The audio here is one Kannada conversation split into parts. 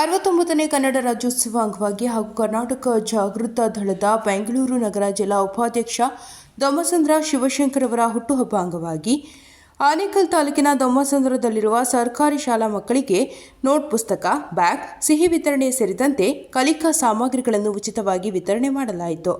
ಅರವತ್ತೊಂಬತ್ತನೇ ಕನ್ನಡ ರಾಜ್ಯೋತ್ಸವ ಅಂಗವಾಗಿ ಹಾಗೂ ಕರ್ನಾಟಕ ಜಾಗೃತ ದಳದ ಬೆಂಗಳೂರು ನಗರ ಜಿಲ್ಲಾ ಉಪಾಧ್ಯಕ್ಷ ದೊಮ್ಮಸಂದ್ರ ಶಿವಶಂಕರ್ ಅವರ ಹುಟ್ಟುಹಬ್ಬ ಅಂಗವಾಗಿ ಆನೇಕಲ್ ತಾಲೂಕಿನ ದೊಮ್ಮಸಂದ್ರದಲ್ಲಿರುವ ಸರ್ಕಾರಿ ಶಾಲಾ ಮಕ್ಕಳಿಗೆ ನೋಟ್ ಪುಸ್ತಕ, ಬ್ಯಾಗ್, ಸಿಹಿ ವಿತರಣೆ ಸೇರಿದಂತೆ ಕಲಿಕಾ ಸಾಮಗ್ರಿಗಳನ್ನು ಉಚಿತವಾಗಿ ವಿತರಣೆ ಮಾಡಲಾಯಿತು.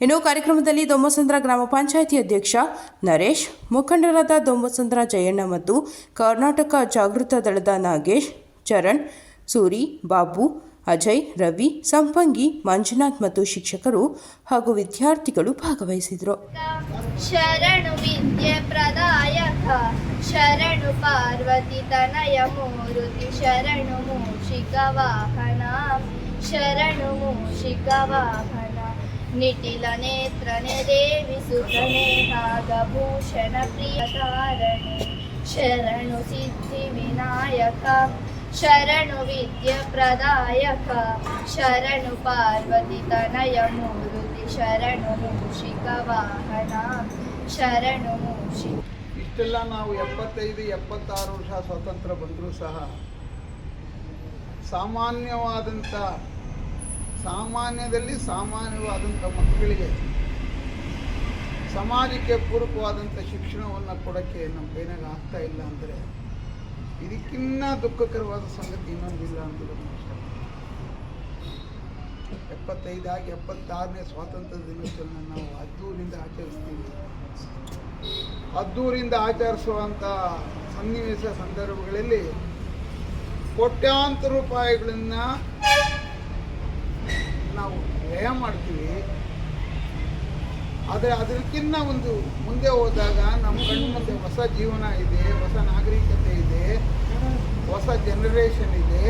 ಇನ್ನು ಕಾರ್ಯಕ್ರಮದಲ್ಲಿ ದೊಮ್ಮಸಂದ್ರ ಗ್ರಾಮ ಪಂಚಾಯಿತಿ ಅಧ್ಯಕ್ಷ ನರೇಶ್, ಮುಖಂಡರಾದ ದೊಮ್ಮಸಂದ್ರ ಜಯಣ್ಣ ಮತ್ತು ಕರ್ನಾಟಕ ಜಾಗೃತ ದಳದ ನಾಗೇಶ್, ಚರಣ್ ಸೂರಿ, ಬಾಬು, ಅಜಯ್, ರವಿ, ಸಂಪಂಗಿ, ಮಂಜುನಾಥ್ ಮತ್ತು ಶಿಕ್ಷಕರು ಹಾಗೂ ವಿದ್ಯಾರ್ಥಿಗಳು ಭಾಗವಹಿಸಿದರು. ಶರಣು ವಿದ್ಯೆ ಪ್ರದಾಯಕ ಶರಣು ಪಾರ್ವತಿ ತನಯ ಮೂರುತಿ. ಶರಣು ಮೂಷಿಕ ವಾಹನ. ಶರಣು ಮೂಷಿಕ ವಾಹನ. ನಿಟಿಲ ನೇತ್ರನೆ ದೇವಿ ಸುತನೆ ನಾಗಭೂಷಣ ಪ್ರಿಯ ಶರಣು ಸಿದ್ಧಿ ವಿನಾಯಕ. ಶರಣು ವಿದ್ಯ ಪ್ರದಾಯಕ ಶರಣು ಪಾರ್ವತಿ ತನಯ ಮೂರುತಿ, ಶರಣು ಮೂಷಿಕ ವಾಹನ, ಶರಣು ಮೂಷಿ. ಇಷ್ಟೆಲ್ಲ ನಾವು ಎಪ್ಪತ್ತೈದು, ಎಪ್ಪತ್ತಾರು ವರ್ಷ ಸ್ವಾತಂತ್ರ್ಯ ಬಂದರೂ ಸಹ ಸಾಮಾನ್ಯವಾದಂಥ, ಸಾಮಾನ್ಯದಲ್ಲಿ ಸಾಮಾನ್ಯವಾದಂಥ ಮಕ್ಕಳಿಗೆ ಸಮಾಜಕ್ಕೆ ಪೂರಕವಾದಂಥ ಶಿಕ್ಷಣವನ್ನು ಕೊಡೋಕ್ಕೆ ನಮ್ಮ ಕೈನಾಗ ಆಗ್ತಾ ಇಲ್ಲ ಅಂದರೆ ಇದಕ್ಕಿನ್ನ ದುಃಖಕರವಾದ ಸಂಗತಿ ಇನ್ನೊಂದಿಲ್ಲ ಅಂತ ಎಪ್ಪತ್ತೈದಾಗಿ ಎಪ್ಪತ್ತಾರನೇ ಸ್ವಾತಂತ್ರ್ಯ ದಿನೋತ್ಸವ ನಾವು ಅದ್ದೂರಿಂದ ಆಚರಿಸ್ತೀವಿ. ಅದ್ದೂರಿಂದ ಆಚರಿಸುವಂಥ ಸನ್ನಿವೇಶ ಸಂದರ್ಭಗಳಲ್ಲಿ ಕೋಟ್ಯಾಂತರ ರೂಪಾಯಿಗಳನ್ನ ನಾವು ವ್ಯಯ ಮಾಡ್ತೀವಿ. ಆದರೆ ಅದಕ್ಕಿನ್ನ ಒಂದು ಮುಂದೆ ಹೋದಾಗ ನಮ್ಮ ಕಣ್ಣು ಮುಂದೆ ಹೊಸ ಜೀವನ ಇದೆ, ಹೊಸ ನಾಗರಿಕತೆ ಇದೆ, ಹೊಸ ಜನರೇಷನ್ ಇದೆ.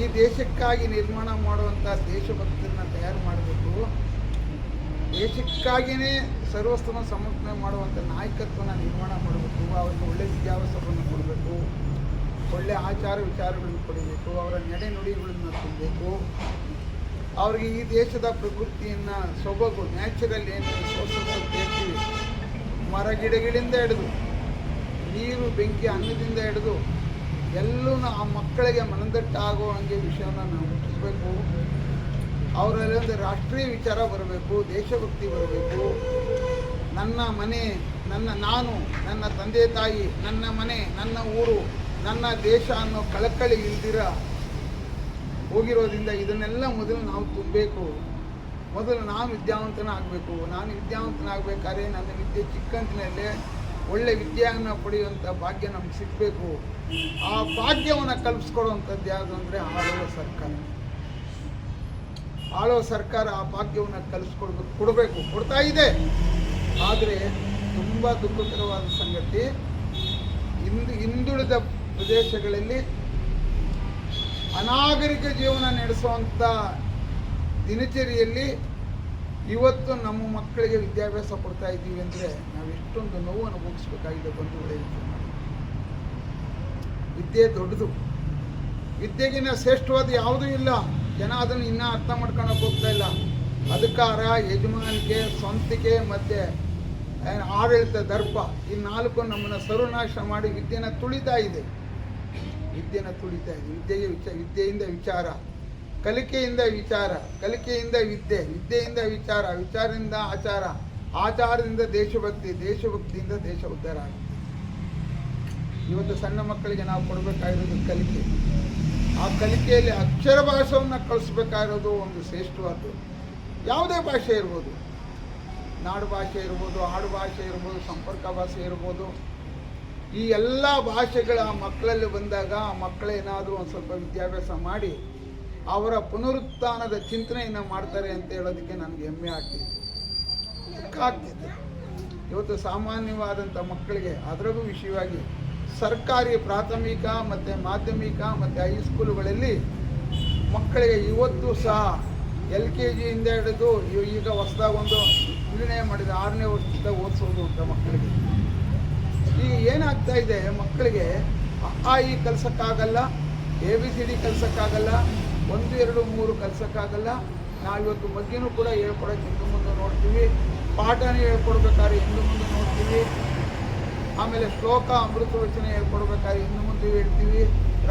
ಈ ದೇಶಕ್ಕಾಗಿ ನಿರ್ಮಾಣ ಮಾಡುವಂಥ ದೇಶಭಕ್ತರನ್ನ ತಯಾರು ಮಾಡಬೇಕು. ದೇಶಕ್ಕಾಗಿಯೇ ಸರ್ವಸ್ವನ ಸಮರ್ಪಣೆ ಮಾಡುವಂಥ ನಾಯಕತ್ವನ ನಿರ್ಮಾಣ ಮಾಡಬೇಕು. ಅವ್ರಿಗೆ ಒಳ್ಳೆ ವಿದ್ಯಾಭ್ಯಾಸವನ್ನು ಕೊಡಬೇಕು. ಒಳ್ಳೆ ಆಚಾರ ವಿಚಾರಗಳನ್ನು ಕೊಡಬೇಕು ಅವರ ನಡೆ ನುಡಿಗಳನ್ನು ತುಂಬಬೇಕು. ಅವ್ರಿಗೆ ಈ ದೇಶದ ಪ್ರಕೃತಿಯನ್ನ ಸೊಬಗು ನ್ಯಾಚುರಲ್ ಏನು ಸೋರ್ಸಸ್ ಅಂತ ಮರ ಗಿಡಗಳಿಂದ ಹಿಡಿದು, ನೀರು ಬೆಂಕಿ ಅನ್ನದಿಂದ ಹಿಡಿದು ಎಲ್ಲೂ ಆ ಮಕ್ಕಳಿಗೆ ಮನದಟ್ಟಾಗೋ ಹಂಗೆ ವಿಷಯವನ್ನು ನಾವು ಮುಟ್ಟಿಸ್ಬೇಕು. ಅವರಲ್ಲಿ ಒಂದು ರಾಷ್ಟ್ರೀಯ ವಿಚಾರ ಬರಬೇಕು, ದೇಶಭಕ್ತಿ ಬರಬೇಕು. ನನ್ನ ಮನೆ, ನನ್ನ ನಾನು, ನನ್ನ ತಂದೆ ತಾಯಿ, ನನ್ನ ಮನೆ, ನನ್ನ ಊರು, ನನ್ನ ದೇಶ ಅನ್ನೋ ಕಳಕಳಿ ಇಲ್ದಿರ ಹೋಗಿರೋದ್ರಿಂದ ಇದನ್ನೆಲ್ಲ ಮೊದಲು ನಾವು ತುಂಬಬೇಕು. ಮೊದಲು ನಾನು ವಿದ್ಯಾವಂತನ ಆಗಬೇಕು ನಾನು ವಿದ್ಯಾವಂತನಾಗಬೇಕಾದ್ರೆ ನನ್ನ ವಿದ್ಯೆ ಚಿಕ್ಕಂದಿನಲ್ಲೇ ಒಳ್ಳೆ ವಿದ್ಯೆಯನ್ನು ಪಡೆಯುವಂಥ ಭಾಗ್ಯ ನಮ್ಗೆ ಸಿಗಬೇಕು. ಆ ಭಾಗ್ಯವನ್ನು ಕಲ್ಪಿಸ್ಕೊಡುವಂಥದ್ದು ಯಾವುದು ಅಂದರೆ ಆಳುವ ಸರ್ಕಾರ. ಆಳುವ ಸರ್ಕಾರ ಆ ಭಾಗ್ಯವನ್ನು ಕಲಿಸ್ಕೊಡ್ಬೇಕು ಕೊಡಬೇಕು, ಕೊಡ್ತಾ ಇದೆ. ಆದರೆ ತುಂಬ ದುಃಖಕರವಾದ ಸಂಗತಿ, ಹಿಂದು ಹಿಂದುಳಿದ ಪ್ರದೇಶಗಳಲ್ಲಿ ಅನಾಗರಿಕ ಜೀವನ ನಡೆಸುವಂಥ ದಿನಚರಿಯಲ್ಲಿ ಇವತ್ತು ನಮ್ಮ ಮಕ್ಕಳಿಗೆ ವಿದ್ಯಾಭ್ಯಾಸ ಕೊಡ್ತಾ ಇದ್ದೀವಿ ಅಂದರೆ ನಾವು ಎಷ್ಟೊಂದು ನೋವು ಅನುಭವಿಸ್ಬೇಕಾಗಿದೆ ಬಂಧುಗಳೇ ವಿದ್ಯೆ ದೊಡ್ಡದು. ವಿದ್ಯೆಗಿನ ಶ್ರೇಷ್ಠವಾದ ಯಾವುದೂ ಇಲ್ಲ. ಜನ ಅದನ್ನು ಇನ್ನೂ ಅರ್ಥ ಮಾಡ್ಕೊಳಕ್ಕೆ ಹೋಗ್ತಾ ಇಲ್ಲ. ಅಧಿಕಾರ, ಯಜಮಾನಿಕೆ, ಸ್ವಂತಿಕೆ ಮತ್ತು ಆಡಳಿತ, ದರ್ಪ ಈ ನಾಲ್ಕು ನಮ್ಮನ್ನು ಸರ್ವನಾಶ ಮಾಡಿ ವಿದ್ಯೆನ ತುಳಿತಾ ಇದೆ. ವಿದ್ಯೆನ ತುಳಿತಾ ಇದೆ ವಿದ್ಯೆಗೆ ವಿಚ, ವಿದ್ಯೆಯಿಂದ ವಿಚಾರ, ಕಲಿಕೆಯಿಂದ ವಿಚಾರ, ಕಲಿಕೆಯಿಂದ ವಿದ್ಯೆ, ವಿದ್ಯೆಯಿಂದ ವಿಚಾರ, ವಿಚಾರದಿಂದ ಆಚಾರ, ಆಚಾರದಿಂದ ದೇಶಭಕ್ತಿ, ದೇಶಭಕ್ತಿಯಿಂದ ದೇಶ ಉದ್ಧಾರ ಆಗುತ್ತೆ ಇವತ್ತು ಸಣ್ಣ ಮಕ್ಕಳಿಗೆ ನಾವು ಕೊಡಬೇಕಾಗಿರೋದು ಕಲಿಕೆ. ಆ ಕಲಿಕೆಯಲ್ಲಿ ಅಕ್ಷರ ಭಾಷವನ್ನು ಕಳಿಸ್ಬೇಕಾಗಿರೋದು ಒಂದು ಶ್ರೇಷ್ಠವಾದ್ದು. ಯಾವುದೇ ಭಾಷೆ ಇರ್ಬೋದು. ನಾಡು ಭಾಷೆ ಇರ್ಬೋದು, ಆಡು ಭಾಷೆ ಇರ್ಬೋದು, ಸಂಪರ್ಕ ಭಾಷೆ ಇರ್ಬೋದು. ಈ ಎಲ್ಲ ಭಾಷೆಗಳ ಮಕ್ಕಳಲ್ಲಿ ಬಂದಾಗ ಆ ಮಕ್ಕಳೇನಾದರೂ ಒಂದು ಸ್ವಲ್ಪ ವಿದ್ಯಾಭ್ಯಾಸ ಮಾಡಿ ಅವರ ಪುನರುತ್ಥಾನದ ಚಿಂತನೆಯನ್ನು ಮಾಡ್ತಾರೆ ಅಂತ ಹೇಳೋದಕ್ಕೆ ನನಗೆ ಹೆಮ್ಮೆ ಆಗ್ತಿದೆ. ಆಗ್ತಿದೆ? ಇವತ್ತು ಸಾಮಾನ್ಯವಾದಂಥ ಮಕ್ಕಳಿಗೆ ಅದರಲ್ಲೂ ವಿಷಯವಾಗಿ ಸರ್ಕಾರಿ, ಪ್ರಾಥಮಿಕ ಮತ್ತು ಮಾಧ್ಯಮಿಕ ಮತ್ತು ಹೈಸ್ಕೂಲುಗಳಲ್ಲಿ ಮಕ್ಕಳಿಗೆ ಇವತ್ತು ಸಹ ಎಲ್ ಕೆ ಜಿಯಿಂದ ಹಿಡಿದು ಈಗ ಹೊಸದಾಗ ಒಂದು ನಿರ್ಣಯ ಮಾಡಿದ ಆರನೇ ವರ್ಷದಿಂದ ಓದಿಸೋದು ಅಂತ ಮಕ್ಕಳಿಗೆ. ಈಗ ಏನಾಗ್ತಾ ಇದೆ ಮಕ್ಕಳಿಗೆ ಆ ಈ ಕಲ್ಸಕ್ಕಾಗಲ್ಲ, ಎ, ಬಿ, ಸಿ, ಡಿ ಕಲ್ಸಕ್ಕಾಗಲ್ಲ, ಒಂದು, ಎರಡು, ಮೂರು ಕಲ್ಸಕ್ಕಾಗಲ್ಲ ನಾವಿವತ್ತು ಬಗ್ಗೆನೂ ಕೂಡ ಹೇಳ್ಕೊಡೋಕೆ ಹಿಂದೆ ಮುಂದೆ ನೋಡ್ತೀವಿ. ಪಾಠನೇ ಹೇಳ್ಕೊಡ್ಬೇಕಾದ್ರೆ ಹಿಂದೆ ಮುಂದೆ ನೋಡ್ತೀವಿ. ಆಮೇಲೆ ಶ್ಲೋಕ ಅಮೃತ ವಚನ ಹೇಳ್ಕೊಡ್ಬೇಕಾದ್ರೆ ಇನ್ನು ಮುಂದೆ ಹೇಳ್ತೀವಿ.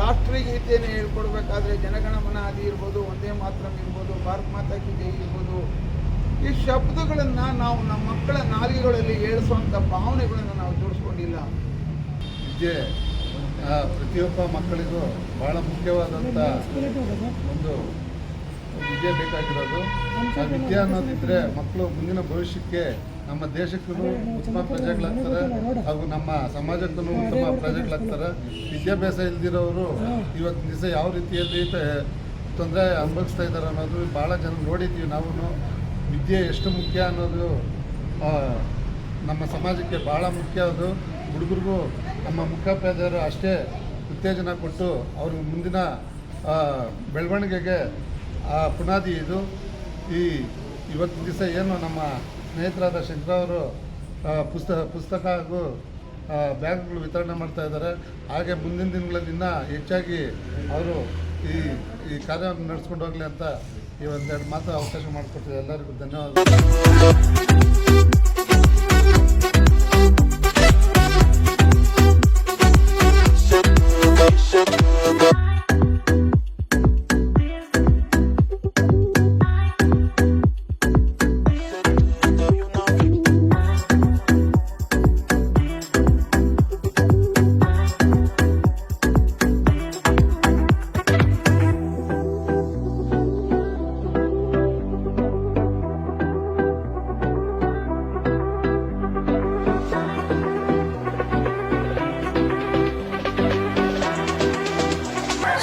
ರಾಷ್ಟ್ರಗೀತೆಯನ್ನು ಹೇಳ್ಕೊಡ್ಬೇಕಾದ್ರೆ ಜನಗಣಮನ ಆದಿ ಇರ್ಬೋದು, ಒಂದೇ ಮಾತ್ರ ಇರ್ಬೋದು, ಭಾರತ್ ಮಾತಾ ಗೀತೆ ಇರ್ಬೋದು. ಈ ಶಬ್ದಗಳನ್ನು ನಾವು ನಮ್ಮ ಮಕ್ಕಳ ನಾಲಿಗೆಗಳಲ್ಲಿ ಏಳಿಸುವಂತ ಭಾವನೆಗಳನ್ನು ನಾವು ಜೋಡಿಸ್ಕೊಂಡಿಲ್ಲ ವಿದ್ಯೆ ಪ್ರತಿಯೊಬ್ಬ ಮಕ್ಕಳಿಗೂ ಬಹಳ ಮುಖ್ಯವಾದಂಥ ಒಂದು ವಿದ್ಯೆ ಬೇಕಾಗಿರೋದು. ಆ ವಿದ್ಯೆ ಅನ್ನೋದಿದ್ರೆ ಮಕ್ಕಳು ಮುಂದಿನ ಭವಿಷ್ಯಕ್ಕೆ ನಮ್ಮ ದೇಶಕ್ಕೂ ಉತ್ತಮ ಪ್ರಜೆಗಳಾಗ್ತಾರೆ ಹಾಗೂ ನಮ್ಮ ಸಮಾಜಕ್ಕೂ ಉತ್ತಮ ಪ್ರಜೆಗಳಾಗ್ತಾರೆ. ವಿದ್ಯಾಭ್ಯಾಸ ಇಲ್ದಿರೋರು ಇವತ್ತು ದಿವಸ ಯಾವ ರೀತಿಯಲ್ಲಿ ತೊಂದರೆ ಅನುಭವಿಸ್ತಾ ಇದ್ದಾರೆ ಅನ್ನೋದು ಭಾಳ ಜನ ನೋಡಿದ್ದೀವಿ ನಾವು ವಿದ್ಯೆ ಎಷ್ಟು ಮುಖ್ಯ ಅನ್ನೋದು ನಮ್ಮ ಸಮಾಜಕ್ಕೆ ಭಾಳ ಮುಖ್ಯ ಅದು. ಹುಡುಗರಿಗೂ ನಮ್ಮ ಮುಖ್ಯೋಪಾಧ್ಯಾಯರು ಅಷ್ಟೇ ಉತ್ತೇಜನ ಕೊಟ್ಟು ಅವ್ರಿಗೆ ಮುಂದಿನ ಬೆಳವಣಿಗೆಗೆ ಆ ಪುನಾದಿ ಇದು. ಈ ಇವತ್ತಿನ ದಿವಸ ಏನು ನಮ್ಮ ಸ್ನೇಹಿತರಾದ ಶಂಕರ ಅವರು ಆ, ಪುಸ್ತಕ ಪುಸ್ತಕ ಹಾಗೂ ಬ್ಯಾಗ್ಗಳು ವಿತರಣೆ ಮಾಡ್ತಾ ಇದ್ದಾರೆ. ಹಾಗೆ ಮುಂದಿನ ದಿನಗಳಲ್ಲಿ ಇನ್ನೂ ಹೆಚ್ಚಾಗಿ ಅವರು ಈ ಈ ಕಾರ್ಯವನ್ನು ನಡೆಸ್ಕೊಂಡು ಹೋಗಲಿ ಅಂತ ಈ ಒಂದೆರಡು ಮಾತು ಅವಕಾಶ ಮಾಡಿಕೊಟ್ಟಿದೆ. ಎಲ್ಲರಿಗೂ ಧನ್ಯವಾದ.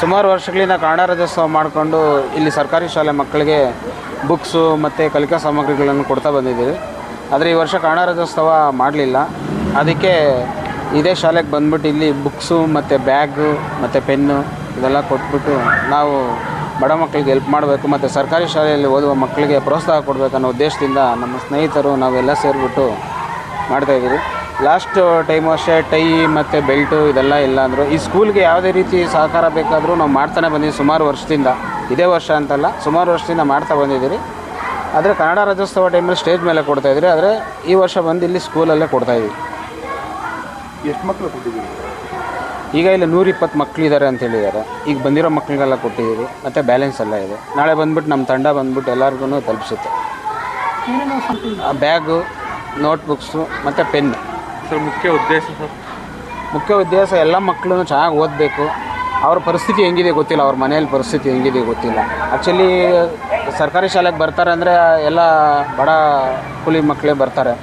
ಸುಮಾರು ವರ್ಷಗಳಿಂದ ಕನ್ನಡ ರಾಜ್ಯೋತ್ಸವ ಮಾಡಿಕೊಂಡು ಇಲ್ಲಿ ಸರ್ಕಾರಿ ಶಾಲೆ ಮಕ್ಕಳಿಗೆ ಬುಕ್ಸು ಮತ್ತು ಕಲಿಕಾ ಸಾಮಗ್ರಿಗಳನ್ನು ಕೊಡ್ತಾ ಬಂದಿದ್ದೀವಿ. ಆದರೆ ಈ ವರ್ಷ ಕನ್ನಡ ರಾಜ್ಯೋತ್ಸವ ಮಾಡಲಿಲ್ಲ. ಅದಕ್ಕೆ ಇದೇ ಶಾಲೆಗೆ ಬಂದ್ಬಿಟ್ಟು ಇಲ್ಲಿ ಬುಕ್ಸು ಮತ್ತು ಬ್ಯಾಗು ಮತ್ತು ಪೆನ್ನು ಇದೆಲ್ಲ ಕೊಟ್ಬಿಟ್ಟು ನಾವು ಬಡ ಮಕ್ಕಳಿಗೆ ಹೆಲ್ಪ್ ಮಾಡಬೇಕು ಮತ್ತು ಸರ್ಕಾರಿ ಶಾಲೆಯಲ್ಲಿ ಓದುವ ಮಕ್ಕಳಿಗೆ ಪ್ರೋತ್ಸಾಹ ಕೊಡಬೇಕನ್ನೋ ಉದ್ದೇಶದಿಂದ ನಮ್ಮ ಸ್ನೇಹಿತರು ನಾವೆಲ್ಲ ಸೇರಿಬಿಟ್ಟು ಮಾಡ್ತಾಯಿದ್ದೀವಿ ಲಾಸ್ಟ್ ಟೈಮು ಅಷ್ಟೇ ಟೈ ಮತ್ತು ಬೆಲ್ಟು ಇದೆಲ್ಲ ಇಲ್ಲ ಅಂದರು ಈ ಸ್ಕೂಲ್ಗೆ ಯಾವುದೇ ರೀತಿ ಸಹಕಾರ ಬೇಕಾದರೂ ನಾವು ಮಾಡ್ತಾನೆ ಬಂದಿದ್ದೀವಿ ಸುಮಾರು ವರ್ಷದಿಂದ. ಇದೇ ವರ್ಷ ಅಂತಲ್ಲ ಸುಮಾರು ವರ್ಷದಿಂದ ಮಾಡ್ತಾ ಬಂದಿದ್ದೀರಿ. ಆದರೆ ಕನ್ನಡ ರಾಜ್ಯೋತ್ಸವ ಟೈಮಲ್ಲಿ ಸ್ಟೇಜ್ ಮೇಲೆ ಕೊಡ್ತಾಯಿದ್ರಿ ಆದರೆ ಈ ವರ್ಷ ಬಂದು ಇಲ್ಲಿ ಸ್ಕೂಲಲ್ಲೇ ಕೊಡ್ತಾಯಿದ್ದೀವಿ ಎಷ್ಟು ಮಕ್ಕಳು ಕೊಟ್ಟಿದ್ದೀವಿ ಈಗ ಇಲ್ಲಿ ನೂರಿಪ್ಪತ್ತು ಮಕ್ಕಳಿದ್ದಾರೆ ಅಂತ ಹೇಳಿದ್ದಾರೆ. ಈಗ ಬಂದಿರೋ ಮಕ್ಕಳಿಗೆಲ್ಲ ಕೊಟ್ಟಿದ್ದೀವಿ ಮತ್ತು ಬ್ಯಾಲೆನ್ಸ್ ಎಲ್ಲ ಇದೆ. ನಾಳೆ ಬಂದ್ಬಿಟ್ಟು ನಮ್ಮ ತಂಡ ಬಂದ್ಬಿಟ್ಟು ಎಲ್ಲರಿಗೂ ತಲುಪಿಸುತ್ತೆ. ಆ ಬ್ಯಾಗು ನೋಟ್ಬುಕ್ಸು ಮತ್ತು ಪೆನ್ ಸರ್, ಮುಖ್ಯ ಉದ್ದೇಶ ಸರ್? ಮುಖ್ಯ ಉದ್ದೇಶ ಎಲ್ಲ ಮಕ್ಕಳು ಚೆನ್ನಾಗಿ ಓದಬೇಕು. ಅವ್ರ ಪರಿಸ್ಥಿತಿ ಹೆಂಗಿದೆ ಗೊತ್ತಿಲ್ಲ, ಅವ್ರ ಮನೆಯಲ್ಲಿ ಪರಿಸ್ಥಿತಿ ಹೆಂಗಿದೆ ಗೊತ್ತಿಲ್ಲ. ಆ್ಯಕ್ಚುಲಿ ಸರ್ಕಾರಿ ಶಾಲೆಗೆ ಬರ್ತಾರೆ ಅಂದರೆ ಎಲ್ಲ ಬಡ ಕೂಲಿ ಮಕ್ಕಳೇ ಬರ್ತಾರೆ.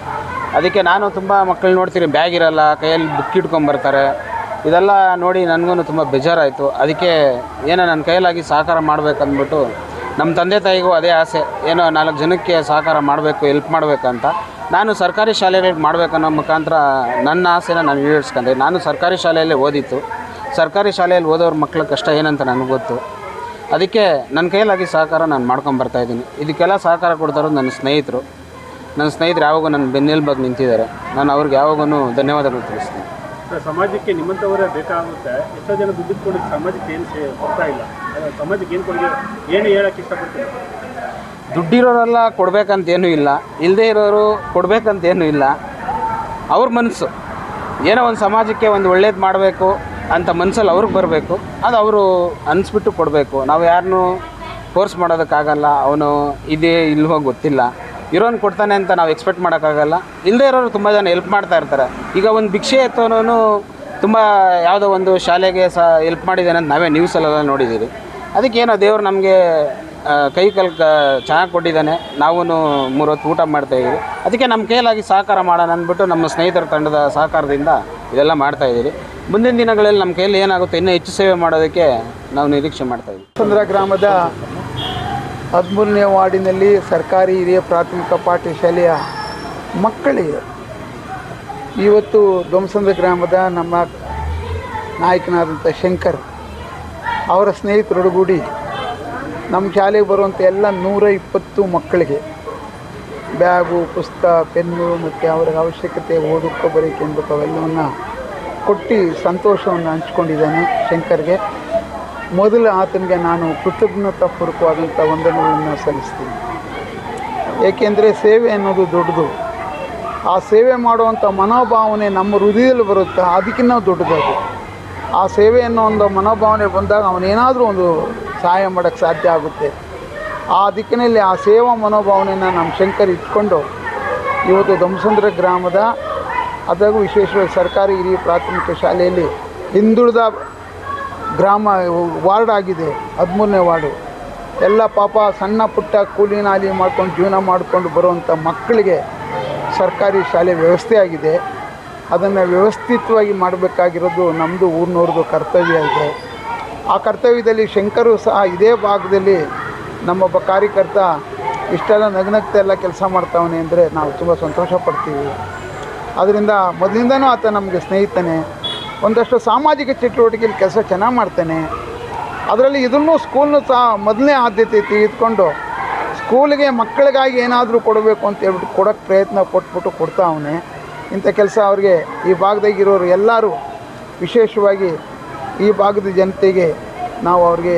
ಅದಕ್ಕೆ ನಾನು ತುಂಬ ಮಕ್ಕಳು ನೋಡ್ತೀನಿ, ಬ್ಯಾಗ್ ಇರಲ್ಲ, ಕೈಯಲ್ಲಿ ಬುಕ್ ಇಟ್ಕೊಂಬರ್ತಾರೆ ಇದೆಲ್ಲ ನೋಡಿ ನನಗೂ ತುಂಬ ಬೇಜಾರಾಯಿತು. ಅದಕ್ಕೆ ಏನೋ ನನ್ನ ಕೈಯಲ್ಲಾಗಿ ಸಹಕಾರ ಮಾಡಬೇಕಂದ್ಬಿಟ್ಟು ನಮ್ಮ ತಂದೆ ತಾಯಿಗೂ ಅದೇ ಆಸೆ, ಏನೋ ನಾಲ್ಕು ಜನಕ್ಕೆ ಸಹಕಾರ ಮಾಡಬೇಕು ಹೆಲ್ಪ್ ಮಾಡಬೇಕಂತ. ನಾನು ಸರ್ಕಾರಿ ಶಾಲೆಗಳಿಗೆ ಮಾಡಬೇಕನ್ನೋ ಮುಖಾಂತರ ನನ್ನ ಆಸೆನ ನಾನು ಈಡೇರಿಸ್ಕೊಂಡೆ. ನಾನು ಸರ್ಕಾರಿ ಶಾಲೆಯಲ್ಲೇ ಓದಿತ್ತು. ಸರ್ಕಾರಿ ಶಾಲೆಯಲ್ಲಿ ಓದೋರ ಮಕ್ಕಳ ಕಷ್ಟ ಏನಂತ ನನಗೆ ಗೊತ್ತು. ಅದಕ್ಕೆ ನನ್ನ ಕೈಯಲ್ಲಾಗಿ ಸಹಕಾರ ನಾನು ಮಾಡ್ಕೊಂಡು ಇದ್ದೀನಿ. ಇದಕ್ಕೆಲ್ಲ ಸಹಕಾರ ಕೊಡ್ತಾರೋ ನನ್ನ ಸ್ನೇಹಿತರು. ನನ್ನ ಸ್ನೇಹಿತರು ಯಾವಾಗೂ ನನ್ನ ಬೆನ್ನೆಲುಬಾಗಿ ನಿಂತಿದ್ದಾರೆ. ನಾನು ಅವ್ರಿಗೆ ಯಾವಾಗೂ ಧನ್ಯವಾದಗಳು ತಿಳಿಸ್ತೀನಿ. ಸಮಾಜಕ್ಕೆ ನಿಮ್ಮಂಥವರೇ ಬೇಕಾಗುತ್ತೆ. ಎಷ್ಟೋ ಜನ ದುಡ್ಡು ಸಮಾಜಕ್ಕೆ ಏನು ಕೊಡ್ತಾ ಇಲ್ಲ. ಸಮಾಜಕ್ಕೆ ಏನು ಕೊಡುಗೆ ಏನು ಹೇಳಕ್ಕೆ ಇಷ್ಟಪಡ್ತೀರಾ? ದುಡ್ಡಿರೋರೆಲ್ಲ ಕೊಡಬೇಕಂತೇನೂ ಇಲ್ಲ ಇಲ್ಲದೇ ಇರೋರು ಕೊಡಬೇಕಂತೇನೂ ಇಲ್ಲ. ಅವ್ರ ಮನಸ್ಸು ಏನೋ ಒಂದು ಸಮಾಜಕ್ಕೆ ಒಂದು ಒಳ್ಳೇದು ಮಾಡಬೇಕು ಅಂತ ಮನಸ್ಸಲ್ಲಿ ಅವ್ರಿಗೆ ಬರಬೇಕು. ಅದು ಅವರು ಅನಿಸ್ಬಿಟ್ಟು ಕೊಡಬೇಕು. ನಾವು ಯಾರನ್ನೂ ಫೋರ್ಸ್ ಮಾಡೋದಕ್ಕಾಗಲ್ಲ, ಅವನು ಇದೇ ಇಲ್ವೋ ಗೊತ್ತಿಲ್ಲ. ಇರೋನು ಕೊಡ್ತಾನೆ ಅಂತ ನಾವು ಎಕ್ಸ್ಪೆಕ್ಟ್ ಮಾಡೋಕ್ಕಾಗಲ್ಲ. ಇಲ್ಲದೇ ಇರೋರು ತುಂಬ ಜನ ಹೆಲ್ಪ್ ಮಾಡ್ತಾ ಇರ್ತಾರೆ. ಈಗ ಒಂದು ಭಿಕ್ಷೆ ಎತ್ತೋನು ತುಂಬ ಯಾವುದೋ ಒಂದು ಶಾಲೆಗೆ ಸಹ ಹೆಲ್ಪ್ ಮಾಡಿದ್ದಾನೆ ಅಂತ ನಾವೇ ನ್ಯೂಸಲ್ಲೆಲ್ಲ ನೋಡಿದ್ದೀವಿ ಅದಕ್ಕೇನೋ ದೇವರು ನಮಗೆ ಕೈ ಕಲ್ ಕ, ಚೆನ್ನಾಗಿ ಕೊಟ್ಟಿದ್ದಾನೆ. ನಾವೂ ಮೂರು ಹೊತ್ತು ಊಟ ಮಾಡ್ತಾಯಿದ್ದೀವಿ ಅದಕ್ಕೆ ನಮ್ಮ ಕೈಲಾಗಿ ಸಹಕಾರ ಮಾಡೋಣ ಅಂದ್ಬಿಟ್ಟು ನಮ್ಮ ಸ್ನೇಹಿತರ ತಂಡದ ಸಹಕಾರದಿಂದ ಇದೆಲ್ಲ ಮಾಡ್ತಾಯಿದ್ದೀವಿ ಮುಂದಿನ ದಿನಗಳಲ್ಲಿ ನಮ್ಮ ಕೈಯಲ್ಲಿ ಏನಾಗುತ್ತೆ, ಇನ್ನೂ ಹೆಚ್ಚು ಸೇವೆ ಮಾಡೋದಕ್ಕೆ ನಾವು ನಿರೀಕ್ಷೆ ಮಾಡ್ತಾಯಿದ್ದೀವಿ ಸುಂದರ ಗ್ರಾಮದ ಹದಿಮೂರನೇ ವಾರ್ಡಿನಲ್ಲಿ ಸರ್ಕಾರಿ ಹಿರಿಯ ಪ್ರಾಥಮಿಕ ಪಾಠಶಾಲೆಯ ಮಕ್ಕಳಿಗೆ ಇವತ್ತು ಧ್ವಂಸಂದ್ರ ಗ್ರಾಮದ ನಮ್ಮ ನಾಯಕನಾದಂಥ ಶಂಕರ್ ಅವರ ಸ್ನೇಹಿತರೊಡಗೂಡಿ ನಮ್ಮ ಶಾಲೆಗೆ ಬರುವಂಥ ಎಲ್ಲ ನೂರ ಇಪ್ಪತ್ತು ಮಕ್ಕಳಿಗೆ ಬ್ಯಾಗು ಪುಸ್ತಕ ಪೆನ್ನು ಮತ್ತು ಅವ್ರಿಗೆ ಅವಶ್ಯಕತೆ ಓದುಕ್ಕೆ ಬರೋಕ್ಕೆ ಅನ್ಬೇಕು ಅವೆಲ್ಲವನ್ನು ಕೊಟ್ಟು ಸಂತೋಷವನ್ನು ಹಂಚ್ಕೊಂಡಿದ್ದಾನೆ ಶಂಕರ್ಗೆ. ಮೊದಲು ಆತನಿಗೆ ನಾನು ಕೃತಜ್ಞತಾಪೂರ್ವಕವಾದಂಥ ವಂದನೆಗಳನ್ನು ಸಲ್ಲಿಸ್ತೀನಿ. ಏಕೆಂದರೆ ಸೇವೆ ಅನ್ನೋದು ದೊಡ್ಡದು. ಆ ಸೇವೆ ಮಾಡುವಂಥ ಮನೋಭಾವನೆ ನಮ್ಮ ಹೃದಯದಲ್ಲಿ ಬರುತ್ತೆ, ಅದಕ್ಕಿಂತ ದೊಡ್ಡದದು ಆ ಸೇವೆ ಅನ್ನೋ ಒಂದು ಮನೋಭಾವನೆ ಬಂದಾಗ ಅವನೇನಾದರೂ ಒಂದು ಸಹಾಯ ಮಾಡೋಕ್ಕೆ ಸಾಧ್ಯ ಆಗುತ್ತೆ. ಆ ದಿಕ್ಕಿನಲ್ಲಿ ಆ ಸೇವಾ ಮನೋಭಾವನೆಯನ್ನು ನಮ್ಮ ಶಂಕರ್ ಇಟ್ಕೊಂಡು ಇವತ್ತು ದಂಸಂದ್ರ ಗ್ರಾಮದ ಅದಾಗೂ ವಿಶೇಷವಾಗಿ ಸರ್ಕಾರಿ ಹಿರಿಯ ಪ್ರಾಥಮಿಕ ಶಾಲೆಯಲ್ಲಿ ಹಿಂದುಳಿದ ಗ್ರಾಮ ವಾರ್ಡ್ ಆಗಿದೆ, ಹದಿಮೂರನೇ ವಾರ್ಡು. ಎಲ್ಲ ಪಾಪ ಸಣ್ಣ ಪುಟ್ಟ ಕೂಲಿ ನಾಲಿ ಮಾಡ್ಕೊಂಡು ಜೀವನ ಮಾಡಿಕೊಂಡು ಬರುವಂಥ ಮಕ್ಕಳಿಗೆ ಸರ್ಕಾರಿ ಶಾಲೆ ವ್ಯವಸ್ಥೆ ಆಗಿದೆ. ಅದನ್ನು ವ್ಯವಸ್ಥಿತವಾಗಿ ಮಾಡಬೇಕಾಗಿರೋದು ನಮ್ಮದು ಊರಿನವ್ರದ್ದು ಕರ್ತವ್ಯ ಇದೆ. ಆ ಕರ್ತವ್ಯದಲ್ಲಿ ಶಂಕರು ಸಹ ಇದೇ ಭಾಗದಲ್ಲಿ ನಮ್ಮೊಬ್ಬ ಕಾರ್ಯಕರ್ತ ಇಷ್ಟೆಲ್ಲ ನಗ್ನಗ್ತಾ ಎಲ್ಲ ಕೆಲಸ ಮಾಡ್ತಾವನೆ ಅಂದರೆ ನಾವು ತುಂಬ ಸಂತೋಷ ಪಡ್ತೀವಿ. ಅದರಿಂದ ಮೊದಲಿಂದನೂ ಆತ ನಮಗೆ ಸ್ನೇಹಿತನೇ. ಒಂದಷ್ಟು ಸಾಮಾಜಿಕ ಚಟುವಟಿಕೆಯಲ್ಲಿ ಕೆಲಸ ಚೆನ್ನಾಗಿ ಮಾಡ್ತಾನೆ. ಅದರಲ್ಲಿ ಇದನ್ನು ಸ್ಕೂಲ್ನು ಸಹ ಮೊದಲನೇ ಆದ್ಯತೆ ತೆಗೆದುಕೊಂಡು ಸ್ಕೂಲಿಗೆ ಮಕ್ಕಳಿಗಾಗಿ ಏನಾದರೂ ಕೊಡಬೇಕು ಅಂತ ಹೇಳ್ಬಿಟ್ಟು ಕೊಡೋಕ್ಕೆ ಪ್ರಯತ್ನ ಕೊಟ್ಬಿಟ್ಟು ಕೊಡ್ತಾ ಅವನೇ. ಇಂಥ ಕೆಲಸ ಅವ್ರಿಗೆ ಈ ಭಾಗದಾಗಿರೋರು ಎಲ್ಲರೂ ವಿಶೇಷವಾಗಿ ಈ ಭಾಗದ ಜನತೆಗೆ ನಾವು ಅವ್ರಿಗೆ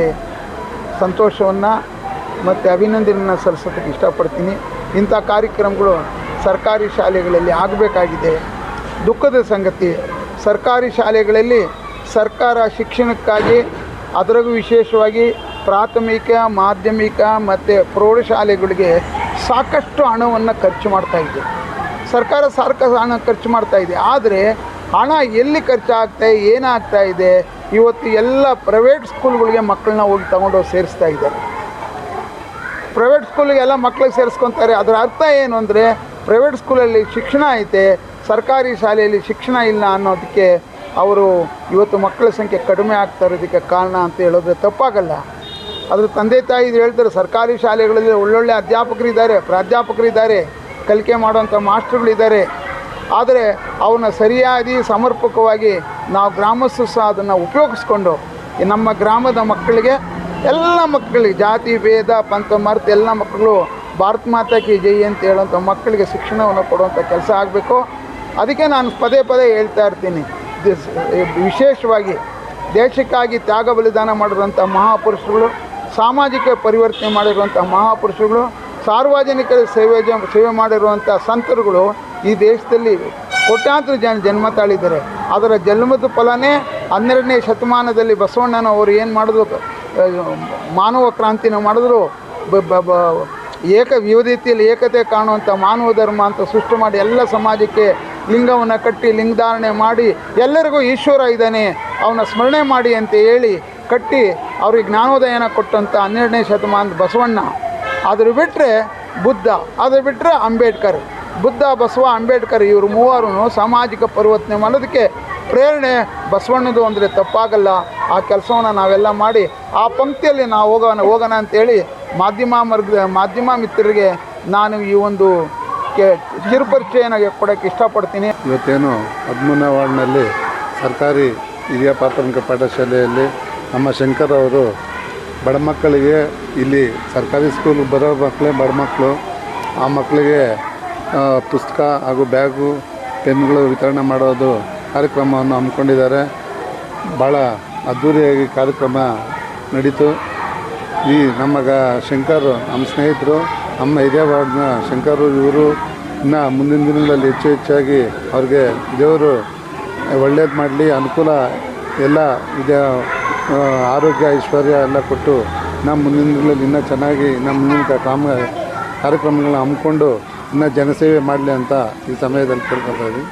ಸಂತೋಷವನ್ನು ಮತ್ತು ಅಭಿನಂದನೆಯನ್ನು ಸಲ್ಲಿಸೋದಕ್ಕೆ ಇಷ್ಟಪಡ್ತೀನಿ. ಇಂಥ ಕಾರ್ಯಕ್ರಮಗಳು ಸರ್ಕಾರಿ ಶಾಲೆಗಳಲ್ಲಿ ಆಗಬೇಕಾಗಿದೆ. ದುಃಖದ ಸಂಗತಿ, ಸರ್ಕಾರಿ ಶಾಲೆಗಳಲ್ಲಿ ಸರ್ಕಾರ ಶಿಕ್ಷಣಕ್ಕಾಗಿ ಅದರಗೂ ವಿಶೇಷವಾಗಿ ಪ್ರಾಥಮಿಕ, ಮಾಧ್ಯಮಿಕ ಮತ್ತು ಪ್ರೌಢಶಾಲೆಗಳಿಗೆ ಸಾಕಷ್ಟು ಹಣವನ್ನು ಖರ್ಚು ಮಾಡ್ತಾಯಿದೆ ಸರ್ಕಾರ ಸಾರ್ಕ ಹಣ ಖರ್ಚು ಮಾಡ್ತಾಯಿದೆ ಆದರೆ ಹಣ ಎಲ್ಲಿ ಖರ್ಚಾಗ್ತಾ, ಏನಾಗ್ತಾ ಇದೆ? ಇವತ್ತು ಎಲ್ಲ ಪ್ರೈವೇಟ್ ಸ್ಕೂಲ್ಗಳಿಗೆ ಮಕ್ಕಳನ್ನ ಹೋಗಿ ತಗೊಂಡೋಗಿ ಸೇರಿಸ್ತಾ ಇದ್ದಾರೆ. ಪ್ರೈವೇಟ್ ಸ್ಕೂಲಿಗೆಲ್ಲ ಮಕ್ಕಳಿಗೆ ಸೇರಿಸ್ಕೊತಾರೆ. ಅದರ ಅರ್ಥ ಏನು ಅಂದರೆ ಪ್ರೈವೇಟ್ ಸ್ಕೂಲಲ್ಲಿ ಶಿಕ್ಷಣ ಐತೆ, ಸರ್ಕಾರಿ ಶಾಲೆಯಲ್ಲಿ ಶಿಕ್ಷಣ ಇಲ್ಲ ಅನ್ನೋದಕ್ಕೆ ಅವರು ಇವತ್ತು ಮಕ್ಕಳ ಸಂಖ್ಯೆ ಕಡಿಮೆ ಆಗ್ತಾ ಇರೋದಕ್ಕೆ ಕಾರಣ ಅಂತ ಹೇಳಿದ್ರೆ ತಪ್ಪಾಗಲ್ಲ. ಅದ್ರ ತಂದೆ ತಾಯಿ ಹೇಳ್ತಾರೆ, ಸರ್ಕಾರಿ ಶಾಲೆಗಳಲ್ಲಿ ಒಳ್ಳೊಳ್ಳೆ ಅಧ್ಯಾಪಕರಿದ್ದಾರೆ, ಪ್ರಾಧ್ಯಾಪಕರಿದ್ದಾರೆ, ಕಲಿಕೆ ಮಾಡುವಂಥ ಮಾಸ್ಟರ್ಗಳಿದ್ದಾರೆ. ಆದರೆ ಅವನ್ನ ಸರಿಯಾಗಿ ಸಮರ್ಪಕವಾಗಿ ನಾವು ಗ್ರಾಮಸ್ಥರು ಸಹ ಅದನ್ನು ಉಪಯೋಗಿಸ್ಕೊಂಡು ನಮ್ಮ ಗ್ರಾಮದ ಮಕ್ಕಳಿಗೆ ಎಲ್ಲ ಮಕ್ಕಳಿಗೆ ಜಾತಿ, ಭೇದ, ಪಂಥ, ಮರ್ತ ಎಲ್ಲ ಮಕ್ಕಳು ಭಾರತ ಮಾತಾಕಿ ಜೈ ಅಂತ ಹೇಳುವಂಥ ಮಕ್ಕಳಿಗೆ ಶಿಕ್ಷಣವನ್ನು ಕೊಡುವಂಥ ಕೆಲಸ ಆಗಬೇಕು. ಅದಕ್ಕೆ ನಾನು ಪದೇ ಪದೇ ಹೇಳ್ತಾ ಇರ್ತೀನಿ. ವಿಶೇಷವಾಗಿ ದೇಶಕ್ಕಾಗಿ ತ್ಯಾಗ, ಬಲಿದಾನ ಮಾಡಿರುವಂಥ ಮಹಾಪುರುಷಗಳು ಸಾಮಾಜಿಕ ಪರಿವರ್ತನೆ ಮಾಡಿರುವಂಥ ಮಹಾಪುರುಷಗಳು ಸಾರ್ವಜನಿಕರ ಸೇವೆ ಸೇವೆ ಮಾಡಿರುವಂಥ ಸಂತರುಗಳು ಈ ದೇಶದಲ್ಲಿ ಕೋಟ್ಯಾಂತರ ಜನ ಜನ್ಮ ತಾಳಿದ್ದಾರೆ. ಅದರ ಜನ್ಮದ ಫಲನೇ ಹನ್ನೆರಡನೇ ಶತಮಾನದಲ್ಲಿ ಬಸವಣ್ಣನವರು ಏನು ಮಾಡಿದ್ರು? ಮಾನವ ಕ್ರಾಂತಿನ ಮಾಡಿದ್ರು. ಏಕ ವಿವಿಧತೆಯಲ್ಲಿ ಏಕತೆ ಕಾಣುವಂಥ ಮಾನವ ಧರ್ಮ ಅಂತ ಸೃಷ್ಟಿ ಮಾಡಿ ಎಲ್ಲ ಸಮಾಜಕ್ಕೆ ಲಿಂಗವನ್ನು ಕಟ್ಟಿ, ಲಿಂಗಧಾರಣೆ ಮಾಡಿ ಎಲ್ಲರಿಗೂ ಈಶ್ವರ ಇದ್ದಾನೆ. ಅವನ ಸ್ಮರಣೆ ಮಾಡಿ ಅಂತ ಹೇಳಿ ಕಟ್ಟಿ ಅವ್ರಿಗೆ ಜ್ಞಾನೋದಯನ ಕೊಟ್ಟಂಥ ಹನ್ನೆರಡನೇ ಶತಮಾನದ ಬಸವಣ್ಣ. ಅದ್ರ ಬಿಟ್ಟರೆ ಬುದ್ಧ ಅದ್ರ ಬಿಟ್ಟರೆ ಅಂಬೇಡ್ಕರ್. ಬುದ್ಧ, ಬಸವ, ಅಂಬೇಡ್ಕರ್ ಇವರು ಮೂವರು ಸಾಮಾಜಿಕ ಪರಿವರ್ತನೆ ಮಾಡೋದಕ್ಕೆ ಪ್ರೇರಣೆ ಬಸವಣ್ಣದು ಅಂದರೆ ತಪ್ಪಾಗಲ್ಲ. ಆ ಕೆಲಸವನ್ನು ನಾವೆಲ್ಲ ಮಾಡಿ ಆ ಪಂಕ್ತಿಯಲ್ಲಿ ನಾವು ಹೋಗೋಣ ಹೋಗೋಣ ಅಂತೇಳಿ ಮಾಧ್ಯಮ ಮರ್ಗ, ಮಾಧ್ಯಮ ಮಿತ್ರರಿಗೆ ನಾನು ಈ ಒಂದು ಕೆ, ಕಿರುಪರಿಚಯನ ಕೊಡೋಕ್ಕೆ ಇಷ್ಟಪಡ್ತೀನಿ. ಇವತ್ತೇನು ಹದಿಮೂರನೇ ವಾರ್ಡ್ನಲ್ಲಿ ಸರ್ಕಾರಿ ಹಿರಿಯ ಪ್ರಾಥಮಿಕ ಪಾಠಶಾಲೆಯಲ್ಲಿ ನಮ್ಮ ಶಂಕರ್ ಅವರು ಬಡ ಮಕ್ಕಳಿಗೆ ಇಲ್ಲಿ ಸರ್ಕಾರಿ ಸ್ಕೂಲ್ ಬರೋ ಮಕ್ಕಳೇ ಬಡ ಮಕ್ಕಳು. ಆ ಮಕ್ಕಳಿಗೆ ಪುಸ್ತಕ ಹಾಗೂ ಬ್ಯಾಗು ಪೆನ್ಗಳು ವಿತರಣೆ ಮಾಡೋದು ಕಾರ್ಯಕ್ರಮವನ್ನು ಹಮ್ಮಿಕೊಂಡಿದ್ದಾರೆ. ಭಾಳ ಅದ್ಧೂರಿಯಾಗಿ ಕಾರ್ಯಕ್ರಮ ನಡೀತು. ಈ ನಮ್ಮ ಗ, ಶಂಕರ್, ನಮ್ಮ ಸ್ನೇಹಿತರು, ನಮ್ಮ ಇದೇ ವಾರ್ಡ್ನ ಶಂಕರ್ ಇವರು ಇನ್ನು ಮುಂದಿನ ದಿನಗಳಲ್ಲಿ ಹೆಚ್ಚು ಹೆಚ್ಚಾಗಿ ಅವ್ರಿಗೆ ದೇವರು ಒಳ್ಳೇದು ಮಾಡಲಿ, ಅನುಕೂಲ ಎಲ್ಲ ಇದೆ ಆರೋಗ್ಯ, ಐಶ್ವರ್ಯ ಎಲ್ಲ ಕೊಟ್ಟು ನಮ್ಮ ಮುಂದಿನ ದಿನಗಳಲ್ಲಿ ಇನ್ನೂ ಚೆನ್ನಾಗಿ ನಮ್ಮ ಮುಂದಿನ ಕಾಮ ಕಾರ್ಯಕ್ರಮಗಳನ್ನ ಹಮ್ಮಿಕೊಂಡು ಇನ್ನೂ ಜನಸೇವೆ ಮಾಡಲಿ ಅಂತ ಈ ಸಮಯದಲ್ಲಿ ಕೇಳ್ಕೊತಾ ಇದ್ದೀವಿ